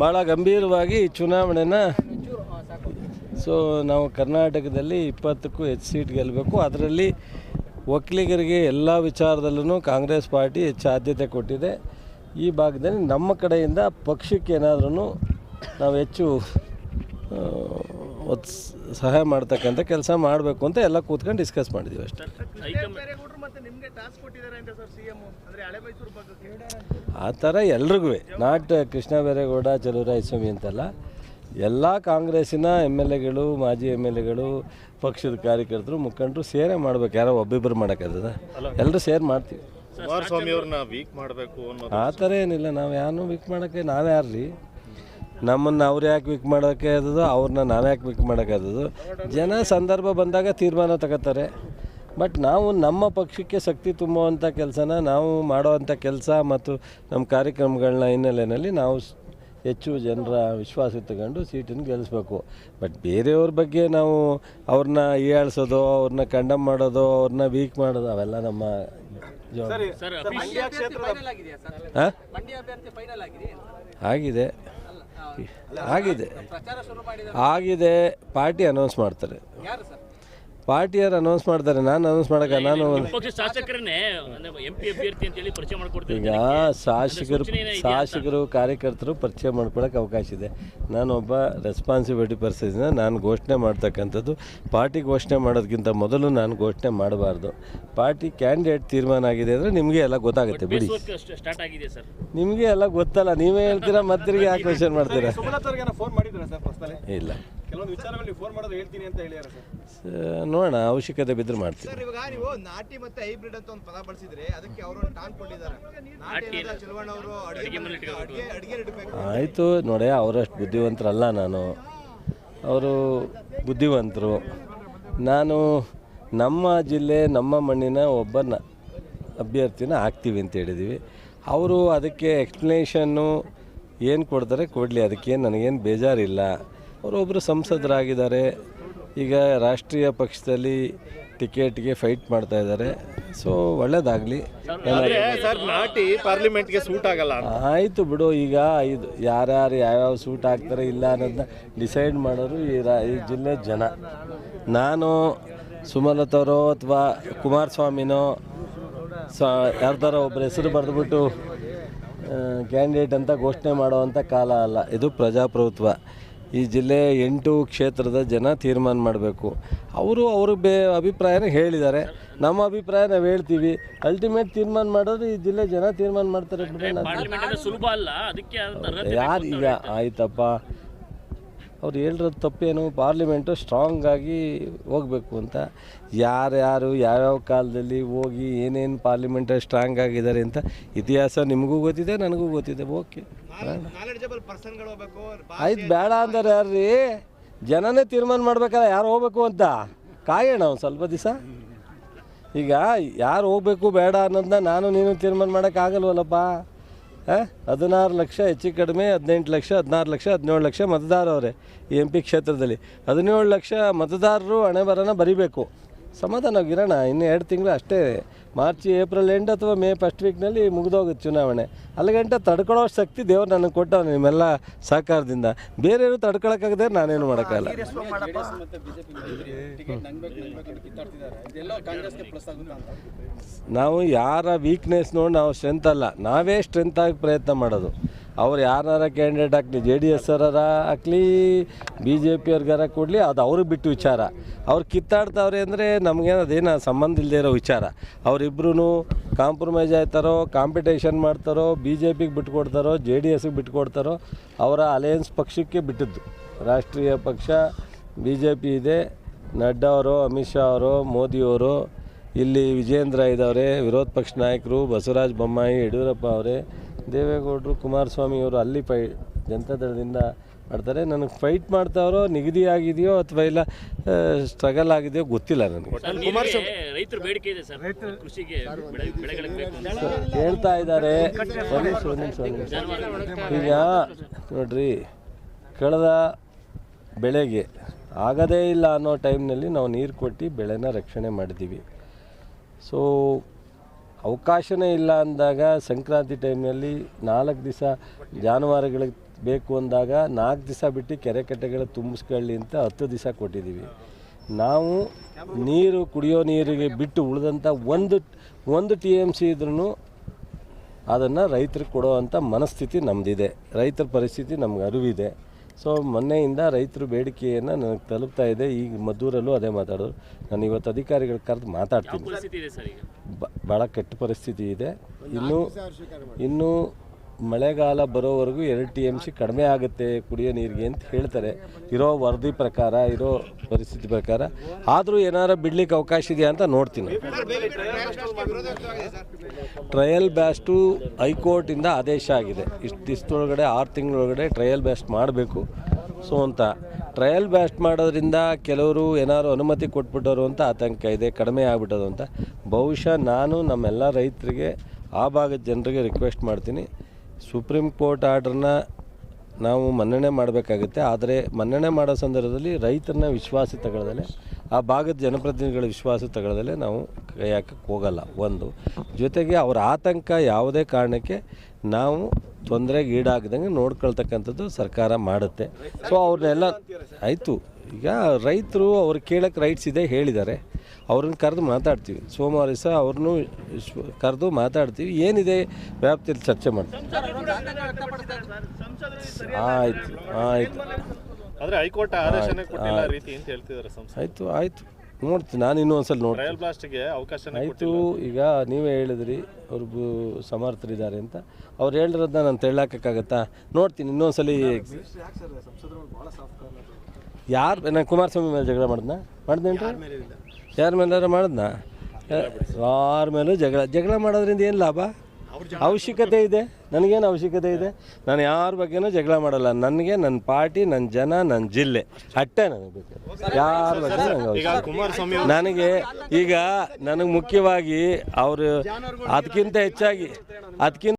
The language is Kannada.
ಭಾಳ ಗಂಭೀರವಾಗಿ ಚುನಾವಣೆನ ಸೊ ನಾವು ಕರ್ನಾಟಕದಲ್ಲಿ ಇಪ್ಪತ್ತಕ್ಕೂ ಹೆಚ್ಚು ಸೀಟ್ ಗೆಲ್ಲಬೇಕು. ಅದರಲ್ಲಿ ಒಕ್ಕಲಿಗರಿಗೆ ಎಲ್ಲ ವಿಚಾರದಲ್ಲೂ ಕಾಂಗ್ರೆಸ್ ಪಾರ್ಟಿ ಹೆಚ್ಚು ಆದ್ಯತೆ ಕೊಟ್ಟಿದೆ. ಈ ಭಾಗದಲ್ಲಿ ನಮ್ಮ ಕಡೆಯಿಂದ ಪಕ್ಷಕ್ಕೆ ಏನಾದ್ರೂ ನಾವು ಹೆಚ್ಚು ಸಹಾಯ ಮಾಡ್ತಕ್ಕಂಥ ಕೆಲಸ ಮಾಡಬೇಕು ಅಂತ ಎಲ್ಲ ಕೂತ್ಕೊಂಡು ಡಿಸ್ಕಸ್ ಮಾಡಿದ್ದೀವಿ ಅಷ್ಟೇ. ಆ ಥರ ಎಲ್ರಿಗೂ ನಾಟ್ ಕೃಷ್ಣ ಬೇರೇಗೌಡ ಚಲುವರಾಯಸ್ವಾಮಿ ಅಂತಲ್ಲ. ಎಲ್ಲ ಕಾಂಗ್ರೆಸ್ಸಿನ ಎಂ ಎಲ್ ಎಗಳು ಮಾಜಿ ಎಂ ಎಲ್ ಎಗಳು ಪಕ್ಷದ ಕಾರ್ಯಕರ್ತರು ಮುಖಂಡರು ಸೇರೇ ಮಾಡ್ಬೇಕು. ಯಾರೋ ಒಬ್ಬಿಬ್ಬರು ಮಾಡೋಕ್ಕದ ಎಲ್ಲರೂ ಸೇರ್ ಮಾಡ್ತೀವಿ. ಕುಮಾರಸ್ವಾಮಿ ಅವ್ರನ್ನ ವೀಕ್ ಮಾಡಬೇಕು ಅನ್ನೋದು ಆ ಥರ ಏನಿಲ್ಲ. ನಾವು ಯಾರನ್ನೂ ವೀಕ್ ಮಾಡೋಕ್ಕೆ ನಾವ್ಯಾರು ರೀ ನಮ್ಮನ್ನು ಅವ್ರು ಯಾಕೆ ವೀಕ್ ಮಾಡೋಕ್ಕೆ ಆದದು ಅವ್ರನ್ನ ನಾನು ಯಾಕೆ ವಿಕ್ ಮಾಡೋಕ್ಕಾದದು ಜನ ಸಂದರ್ಭ ಬಂದಾಗ ತೀರ್ಮಾನ ತಗೋತಾರೆ. ಬಟ್ ನಾವು ನಮ್ಮ ಪಕ್ಷಕ್ಕೆ ಶಕ್ತಿ ತುಂಬುವಂಥ ಕೆಲಸನ ನಾವು ಮಾಡೋವಂಥ ಕೆಲಸ ಮತ್ತು ನಮ್ಮ ಕಾರ್ಯಕ್ರಮಗಳನ್ನ ಹಿನ್ನೆಲೆಯಲ್ಲಿ ನಾವು ಸ್- ಹೆಚ್ಚು ಜನರ ವಿಶ್ವಾಸ ತಗೊಂಡು ಸೀಟನ್ನು ಗೆಲ್ಲಿಸ್ಬೇಕು ಬಟ್ ಬೇರೆಯವ್ರ ಬಗ್ಗೆ ನಾವು ಅವ್ರನ್ನ ಈಯಾಳಿಸೋದು ಅವ್ರನ್ನ ಕಂಡಮ್ ಮಾಡೋದು ಅವ್ರನ್ನ ವೀಕ್ ಮಾಡೋದು ಅವೆಲ್ಲ ನಮ್ಮ ಜವಾಬ್ದಾರಿ. ಆಗಿದೆ. ಆಗಿದೆ. ಆಗಿದೆ. ಪಾರ್ಟಿ ಅನೌನ್ಸ್ ಮಾಡ್ತಾರೆ. ಪಾರ್ಟಿಯವ್ರು ಅನೌನ್ಸ್ ಮಾಡ್ತಾರೆ ನಾನು ಅನೌನ್ಸ್ ಮಾಡಕ್ಕೆ ನಾನು ಈಗ ಶಾಸಕರು ಶಾಸಕರು ಕಾರ್ಯಕರ್ತರು ಪರಿಚಯ ಮಾಡ್ಕೊಳಕ್ಕೆ ಅವಕಾಶ ಇದೆ. ನಾನೊಬ್ಬ ರೆಸ್ಪಾನ್ಸಿಬಿಲಿಟಿ ಪರ್ಸನ್ ನಾನು ಘೋಷಣೆ ಮಾಡ್ತಕ್ಕಂಥದ್ದು ಪಾರ್ಟಿ ಘೋಷಣೆ ಮಾಡೋದಕ್ಕಿಂತ ಮೊದಲು ನಾನು ಘೋಷಣೆ ಮಾಡಬಾರ್ದು. ಪಾರ್ಟಿ ಕ್ಯಾಂಡಿಡೇಟ್ ತೀರ್ಮಾನ ಆಗಿದೆ ಅಂದರೆ ನಿಮಗೆ ಎಲ್ಲ ಗೊತ್ತಾಗುತ್ತೆ ಬಿಡಿ. ಸ್ಟಾರ್ಟ್ ಆಗಿದೆ ಸರ್. ನಿಮಗೆ ಎಲ್ಲ ಗೊತ್ತಲ್ಲ ನೀವೇ ಹೇಳ್ತೀರಾ ಮತ್ತಿರಿಗೆ ಯಾಕೆ ಕ್ವಶನ್ ಮಾಡ್ತೀರಾ? ಇಲ್ಲ. ಕೆಲವೊಂದು ವಿಚಾರಗಳು ನೀವು ಫೋನ್ ಮಾಡೋದು ಹೇಳ್ತೀನಿ ಅಂತ ಹೇಳಿದಾರೆ ನೋಡೋಣ ಅವಶ್ಯಕತೆ ಬಿದ್ದರೆ ಮಾಡ್ತೀನಿ ಸರ್ ಇವಾಗ ನೀವು ನಾಟಿ ಮತ್ತೆ ಹೈಬ್ರಿಡ್ ಅಂತ ಒಂದು ಪದ ಬಳಸಿದ್ರೆ ಅದಕ್ಕೆ ಅವರು ಟಾನ್ ಕೊಟ್ಟಿದ್ದಾರೆ. ನಾಟಿ ಅನ್ನೋದು ಚಲುವಣ್ಣ ಅವರು ಅಡಿಗೆ ಅಡಿಗೆ ಅಡಿಗೆ ಇಡಬೇಕು ಆಯಿತು ನೋಡಿ ಅವರಷ್ಟು ಬುದ್ಧಿವಂತರಲ್ಲ ನಾನು. ಅವರು ಬುದ್ಧಿವಂತರು. ನಾನು ನಮ್ಮ ಜಿಲ್ಲೆ ನಮ್ಮ ಮಣ್ಣಿನ ಒಬ್ಬ ನ- ಅಭ್ಯರ್ಥಿನ ಹಾಕ್ತೀವಿ ಅಂತ ಹೇಳಿದ್ದೀವಿ ಅವರು ಅದಕ್ಕೆ ಎಕ್ಸ್ಪ್ಲನೇಷನ್ನು ಏನು ಕೊಡ್ತಾರೆ ಕೊಡಲಿ ಅದಕ್ಕೇನು ನನಗೇನು ಬೇಜಾರಿಲ್ಲ. ಅವರೊಬ್ಬರು ಸಂಸದರಾಗಿದ್ದಾರೆ. ಈಗ ರಾಷ್ಟ್ರೀಯ ಪಕ್ಷದಲ್ಲಿ ಟಿಕೆಟ್ಗೆ ಫೈಟ್ ಮಾಡ್ತಾ ಇದ್ದಾರೆ. ಸೊ ಒಳ್ಳೇದಾಗಲಿ. ಸರ್ ನಾಟಿ ಪಾರ್ಲಿಮೆಂಟ್ಗೆ ಸೂಟ್ ಆಗಲ್ಲ ಆಯಿತು ಬಿಡು ಈಗ ಇದು ಯಾರ್ಯಾರು ಯಾವ್ಯಾವ ಸೂಟ್ ಆಗ್ತಾರೆ ಇಲ್ಲ ಅನ್ನೋದನ್ನ ಡಿಸೈಡ್ ಮಾಡೋರು ಈ ರಾ ಈ ಜಿಲ್ಲೆ ಜನ. ನಾನು ಸುಮಲತಾರೋ ಅಥವಾ ಕುಮಾರಸ್ವಾಮಿನೋ ಸ ಯಾರ್ದಾರ ಒಬ್ಬರ ಹೆಸರು ಬರೆದ್ಬಿಟ್ಟು ಕ್ಯಾಂಡಿಡೇಟ್ ಅಂತ ಘೋಷಣೆ ಮಾಡೋವಂಥ ಕಾಲ ಅಲ್ಲ. ಇದು ಪ್ರಜಾಪ್ರಭುತ್ವ. ಈ ಜಿಲ್ಲೆ ಎಂಟು ಕ್ಷೇತ್ರದ ಜನ ತೀರ್ಮಾನ ಮಾಡಬೇಕು. ಅವರು ಅವ್ರ ಬೇ ಅಭಿಪ್ರಾಯನ ಹೇಳಿದ್ದಾರೆ. ನಮ್ಮ ಅಭಿಪ್ರಾಯ ನಾವು ಹೇಳ್ತೀವಿ. ಅಲ್ಟಿಮೇಟ್ ತೀರ್ಮಾನ ಮಾಡೋದು ಈ ಜಿಲ್ಲೆ ಜನ ತೀರ್ಮಾನ ಮಾಡ್ತಾರೆ ಸುಲಭ ಅಲ್ಲ. ಅದಕ್ಕೆ ಯಾರು ಈಗ ಆಯ್ತಪ್ಪ. ಅವ್ರು ಹೇಳಿರೋದು ತಪ್ಪೇನು? ಪಾರ್ಲಿಮೆಂಟು ಸ್ಟ್ರಾಂಗ್ ಆಗಿ ಹೋಗಬೇಕು ಅಂತ. ಯಾರ್ಯಾರು ಯಾವ್ಯಾವ ಕಾಲದಲ್ಲಿ ಹೋಗಿ ಏನೇನು ಪಾರ್ಲಿಮೆಂಟಲ್ಲಿ ಸ್ಟ್ರಾಂಗ್ ಆಗಿದ್ದಾರೆ ಅಂತ ಇತಿಹಾಸ ನಿಮಗೂ ಗೊತ್ತಿದೆ, ನನಗೂ ಗೊತ್ತಿದೆ. ಓಕೆ ಆಯ್ತು, ಬೇಡ ಅಂತಾರೆ ಯಾರ್ರೀ? ಜನನೇ ತೀರ್ಮಾನ ಮಾಡ್ಬೇಕಲ್ಲ ಯಾರು ಹೋಗ್ಬೇಕು ಅಂತ? ಕಾಯೋಣ ಒಂದು ಸ್ವಲ್ಪ ದಿವಸ. ಈಗ ಯಾರು ಹೋಗ್ಬೇಕು ಬೇಡ ಅನ್ನೋದನ್ನ ನಾನು ನೀನು ತೀರ್ಮಾನ ಮಾಡೋಕ್ಕಾಗಲ್ವಲ್ಲಪ್ಪ ಹದಿನಾರು ಲಕ್ಷ, ಹೆಚ್ಚು ಕಡಿಮೆ ಹದಿನೆಂಟು ಲಕ್ಷ, ಹದಿನಾರು ಲಕ್ಷ, ಹದಿನೇಳು ಲಕ್ಷ ಮತದಾರವರೇ ಈ ಎಂ ಪಿ ಕ್ಷೇತ್ರದಲ್ಲಿ. ಹದಿನೇಳು ಲಕ್ಷ ಮತದಾರರು ಹಣೆ ಬರೋಣ ಬರಿಬೇಕು. ಸಮಾಧಾನವಾಗಿರೋಣ. ಇನ್ನು ಎರಡು ತಿಂಗಳು ಅಷ್ಟೇ. ಮಾರ್ಚ್ ಏಪ್ರಿಲ್ ಎಂಡ್ ಅಥವಾ ಮೇ ಫಸ್ಟ್ ವೀಕ್ನಲ್ಲಿ ಮುಗಿದೋಗುತ್ತೆ ಚುನಾವಣೆ. ಅಲ್ಲಿಗಂಟ ತಡ್ಕೊಳ್ಳೋ ಶಕ್ತಿ ದೇವರು ನನಗೆ ಕೊಟ್ಟವನು ನಿಮ್ಮೆಲ್ಲ ಸಹಕಾರದಿಂದ. ಬೇರೆಯವರು ತಡ್ಕೊಳಕ್ಕಾಗದೆ ನಾನೇನು ಮಾಡೋಕ್ಕಾಗಲ್ಲ. ನಾವು ಯಾರ ವೀಕ್ನೆಸ್ ನೋಡಿ ನಾವು ಸ್ಟ್ರೆಂತ್ ಅಲ್ಲ. ನಾವೇ ಸ್ಟ್ರೆಂತ್ ಆಗಿ ಪ್ರಯತ್ನ ಮಾಡೋದು. ಅವ್ರು ಯಾರ ಕ್ಯಾಂಡಿಡೇಟ್ ಹಾಕ್ಲಿ ಜೆ ಡಿ ಎಸ್ ಅವರ ಹಾಕ್ಲಿ ಬಿ ಜೆ ಪಿಯವ್ರಿಗಾರ ಕೊಡಲಿ, ಅದು ಅವ್ರಿಗೆ ಬಿಟ್ಟು ವಿಚಾರ. ಅವ್ರು ಕಿತ್ತಾಡ್ತಾವ್ರೆ ಅಂದರೆ ನಮಗೇನು ಅದೇನು ಸಂಬಂಧ ಇಲ್ಲದೆ ಇರೋ ವಿಚಾರ. ಅವರಿಬ್ರು ಕಾಂಪ್ರಮೈಸ್ ಆಯ್ತಾರೋ ಕಾಂಪಿಟೇಷನ್ ಮಾಡ್ತಾರೋ ಬಿ ಜೆ ಪಿಗೆ ಬಿಟ್ಕೊಡ್ತಾರೋ ಜೆ ಡಿ ಎಸ್ಗೆ ಬಿಟ್ಕೊಡ್ತಾರೋ ಅವರ ಅಲಯನ್ಸ್ ಪಕ್ಷಕ್ಕೆ ಬಿಟ್ಟಿದ್ದು. ರಾಷ್ಟ್ರೀಯ ಪಕ್ಷ ಬಿ ಜೆ ಪಿ ಇದೆ, ನಡ್ಡಾ ಅವರು, ಅಮಿತ್ ಶಾ ಅವರು ಮೋದಿಯವರು ಇಲ್ಲಿ ವಿಜೇಂದ್ರ ಇದ್ದವ್ರೆ ವಿರೋಧ ಪಕ್ಷ ನಾಯಕರು, ಬಸವರಾಜ ಬೊಮ್ಮಾಯಿ, ಯಡಿಯೂರಪ್ಪ ಅವರೇ ದೇವೇಗೌಡರು ಕುಮಾರಸ್ವಾಮಿ ಅವರು ಅಲ್ಲಿ ಫೈ ಜನತಾದಳದಿಂದ ಮಾಡ್ತಾರೆ. ನನಗೆ ಫೈಟ್ ಮಾಡ್ತಾವ್ರೋ ನಿಗದಿ ಆಗಿದೆಯೋ ಅಥವಾ ಇಲ್ಲ ಸ್ಟ್ರಗಲ್ ಆಗಿದೆಯೋ ಗೊತ್ತಿಲ್ಲ ನನಗೆ. ಸರ್ ನೀರಿಗೆ ರೈತರ ಬೇಡಿಕೆ ಇದೆ ಸರ್. ಕೃಷಿಗೆ ಬೆಳೆ ಬೆಳೆಗಳಿಗೆ ಬೇಕು ಅಂತ. ಹೇಳ್ತಾ ಇದ್ದಾರೆ. ಈಗ ನೋಡ್ರಿ ಕಳೆದ ಬೆಳೆಗೆ ಆಗದೇ ಇಲ್ಲ ಅನ್ನೋ ಟೈಮ್ನಲ್ಲಿ ನಾವು ನೀರು ಕೊಟ್ಟು ಬೆಳೆನ ರಕ್ಷಣೆ ಮಾಡಿದ್ದೀವಿ ಸೊ ಅವಕಾಶನೇ ಇಲ್ಲ ಅಂದಾಗ ಸಂಕ್ರಾಂತಿ ಟೈಮ್ನಲ್ಲಿ ನಾಲ್ಕು ದಿವಸ ಜಾನುವಾರುಗಳಿಗೆ ಬೇಕು ಅಂದಾಗ ನಾಲ್ಕು ದಿವಸ ಬಿಟ್ಟು ಕೆರೆ ಕಟ್ಟೆಗಳು ತುಂಬಿಸ್ಕೊಳ್ಳಿ ಅಂತ ಹತ್ತು ದಿವಸ ಕೊಟ್ಟಿದ್ದೀವಿ. ನಾವು ನೀರು ಕುಡಿಯೋ ನೀರಿಗೆ ಬಿಟ್ಟು ಉಳಿದಂಥ ಒಂದು ಒಂದು ಟಿ ಎಂ ಸಿ ಇದ್ರೂ ಅದನ್ನು ರೈತರಿಗೆ ಕೊಡೋ ಅಂಥ ಮನಸ್ಥಿತಿ ನಮ್ಮದಿದೆ ರೈತರ ಪರಿಸ್ಥಿತಿ ನಮ್ಗೆ ಅರಿವಿದೆ. ಸೊ ಮೊನ್ನೆಯಿಂದ ರೈತರು ಬೇಡಿಕೆಯನ್ನು ನನಗೆ ತಲುಪ್ತಾ ಇದೆ. ಈಗ ಮದ್ದೂರಲ್ಲೂ ಅದೇ ಮಾತಾಡೋದು. ನಾನು ಇವತ್ತು ಅಧಿಕಾರಿಗಳು ಕರೆದು ಮಾತಾಡ್ತೀನಿ. ಭಾಳ ಕೆಟ್ಟ ಪರಿಸ್ಥಿತಿ ಇದೆ. ಇನ್ನೂ ಇನ್ನು ಮಳೆಗಾಲ ಬರೋವರೆಗೂ ಎರಡು ಟಿ ಎಂ ಸಿ ಕಡಿಮೆ ಆಗುತ್ತೆ ಕುಡಿಯೋ ನೀರಿಗೆ ಅಂತ ಹೇಳ್ತಾರೆ. ಇರೋ ವರದಿ ಪ್ರಕಾರ, ಇರೋ ಪರಿಸ್ಥಿತಿ ಪ್ರಕಾರ. ಆದರೂ ಏನಾರು ಬಿಡ್ಲಿಕ್ಕೆ ಅವಕಾಶ ಇದೆಯಾ ಅಂತ ನೋಡ್ತೀನಿ. ಟ್ರಯಲ್ ಬ್ಯಾಸ್ಟು ಹೈಕೋರ್ಟಿಂದ ಆದೇಶ ಆಗಿದೆ. ಇಷ್ಟು ಇಷ್ಟೊಳಗಡೆ ಆರು ತಿಂಗಳೊಳಗಡೆ ಟ್ರಯಲ್ ಬ್ಯಾಸ್ಟ್ ಮಾಡಬೇಕು. ಸೊ ಅಂತ. ಟ್ರಯಲ್ ಬ್ಯಾಸ್ಟ್ ಮಾಡೋದ್ರಿಂದ ಕೆಲವರು ಏನಾದ್ರು ಅನುಮತಿ ಕೊಟ್ಬಿಟ್ಟರು ಅಂತ ಆತಂಕ ಇದೆ, ಕಡಿಮೆ ಆಗ್ಬಿಟ್ಟದು ಅಂತ. ಬಹುಶಃ ನಾನು ನಮ್ಮೆಲ್ಲ ರೈತರಿಗೆ, ಆ ಭಾಗದ ಜನರಿಗೆ ರಿಕ್ವೆಸ್ಟ್ ಮಾಡ್ತೀನಿ. ಸುಪ್ರೀಂ ಕೋರ್ಟ್ ಆರ್ಡ್ರನ್ನ ನಾವು ಮನ್ನಣೆ ಮಾಡಬೇಕಾಗುತ್ತೆ. ಆದರೆ ಮನ್ನಣೆ ಮಾಡೋ ಸಂದರ್ಭದಲ್ಲಿ ರೈತರನ್ನ ವಿಶ್ವಾಸ ತಗೊಳ್ಳೋದಲ್ಲೇ, ಆ ಭಾಗದ ಜನಪ್ರತಿನಿಧಿಗಳ ವಿಶ್ವಾಸ ತಗೊಳ್ಳೋದಲ್ಲೇ ನಾವು ಕೈ ಹೋಗಲ್ಲ ಒಂದು. ಜೊತೆಗೆ ಅವರ ಆತಂಕ ಯಾವುದೇ ಕಾರಣಕ್ಕೆ ನಾವು ತೊಂದರೆಗೆ ಈಡಾಗದಂಗೆ ನೋಡ್ಕೊಳ್ತಕ್ಕಂಥದ್ದು ಸರ್ಕಾರ ಮಾಡುತ್ತೆ. ಸೊ ಅವ್ರನ್ನೆಲ್ಲ, ಆಯಿತು. ಈಗ ರೈತರು ಅವ್ರು ಕೇಳೋಕ್ಕೆ ರೈಟ್ಸ್ ಇದೆ ಹೇಳಿದ್ದಾರೆ. ಅವ್ರನ್ನ ಕರೆದು ಮಾತಾಡ್ತೀವಿ. ಸೋಮವಾರ ದಿವಸ ಅವ್ರನ್ನೂ ಕರೆದು ಮಾತಾಡ್ತೀವಿ. ಏನಿದೆ ವ್ಯಾಪ್ತಿಯಲ್ಲಿ ಚರ್ಚೆ ಮಾಡ್ತೀವಿ. ಆಯ್ತು ಆಯ್ತು. ಆದ್ರೆ ಹೈಕೋರ್ಟ್ ಆದೇಶನೇ ಕೊಟ್ಟಿಲ್ಲ ರೀತಿ ಅಂತ ಹೇಳ್ತಿದ್ದಾರೆ ಸಂಸ್ಥೆ. ಆಯಿತು ಆಯಿತು. ನೋಡ್ತೀನಿ ನಾನು ಇನ್ನೂ ಒಂದ್ಸಲ ನೋಡ್ತೀನಿ ಆಯಿತು ಈಗ ನೀವೇ ಹೇಳಿದ್ರಿ ಅವ್ರಿಗೂ ಸಮರ್ಥರಿದ್ದಾರೆ ಅಂತ. ಅವ್ರು ಹೇಳಿರೋದನ್ನ ನಾನು ತೆಳ್ಳಾಕಕ್ಕಾಗತ್ತಾ? ನೋಡ್ತೀನಿ ಇನ್ನೊಂದ್ಸಲಿ ಯಾರು ನಾನು ಕುಮಾರಸ್ವಾಮಿ ಮೇಲೆ ಜಗಳ ಮಾಡಿದ್ನ? ಮಾಡಿದ್ನೇನ್ರಿ? ಯಾರ ಮೇಲಾರ ಮಾಡದ್ನ? ಯಾರ ಮೇಲೂ ಜಗಳ ಜಗಳ ಮಾಡೋದ್ರಿಂದ ಏನು ಲಾಭ? ಅವಶ್ಯಕತೆ ಇದೆ. ನನಗೇನು ಅವಶ್ಯಕತೆ ಇದೆ? ನಾನು ಯಾರ ಬಗ್ಗೆನೂ ಜಗಳ ಮಾಡಲ್ಲ. ನನಗೆ ನನ್ನ ಪಾರ್ಟಿ ನನ್ನ ಜನ ನನ್ನ ಜಿಲ್ಲೆ. ಅಟ್ಟೆ ನನಗೆ ಬೇಕು. ಯಾರ ಬಗ್ಗೆ ನನಗೆ ನನಗೆ ಈಗ ನನಗೆ ಮುಖ್ಯವಾಗಿ ಅವರು ಅದಕ್ಕಿಂತ ಹೆಚ್ಚಾಗಿ ಅದಕ್ಕಿಂತ